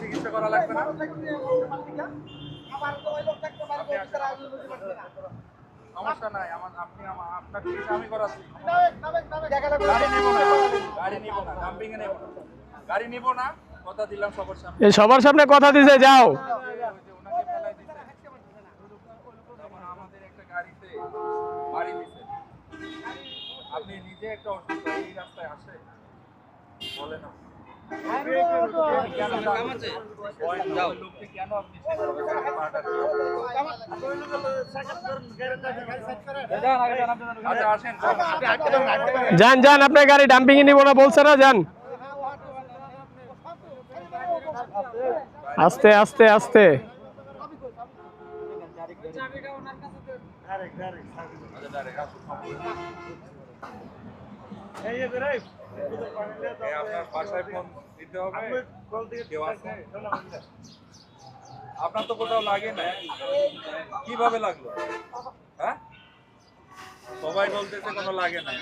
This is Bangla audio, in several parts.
চিকিৎসা করা লাগবে না। সমস্যা নাই, আমার আপনি আপনার চিকিৎসা আমি করাচ্ছি। গাড়ি নিব না গাড়ি নিব না নেব গাড়ি নিব না, কথা দিলাম সবার সামনে। সবার সামনে কথা দিছে, যাও ওই যে ওনাকে ফেলাই দিছে তখন আমাদের একটা গাড়িতে বাড়ি দিছে আপনি নিজে একটা অসুস্থ এই রাস্তায় আসে আপনি। কেন যান? আচ্ছা যান যান আপনার গাড়ি ডাম্পিং এ নিব না বলছে না যান আস্তে আস্তে আস্তে আপনার আছে? আপনার তো কোথাও লাগে না। কীভাবে লাগল? হ্যাঁ? সবাই বলতেছে কোনো লাগে না।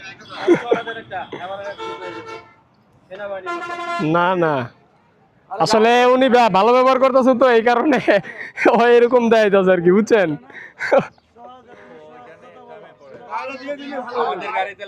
না না। আসলে উনি ভালো ব্যবহার করতেছে তো এই কারণে ও এরকম দেয় যাচ্ছে আর কি বুঝছেন আমাদের গাড়িতে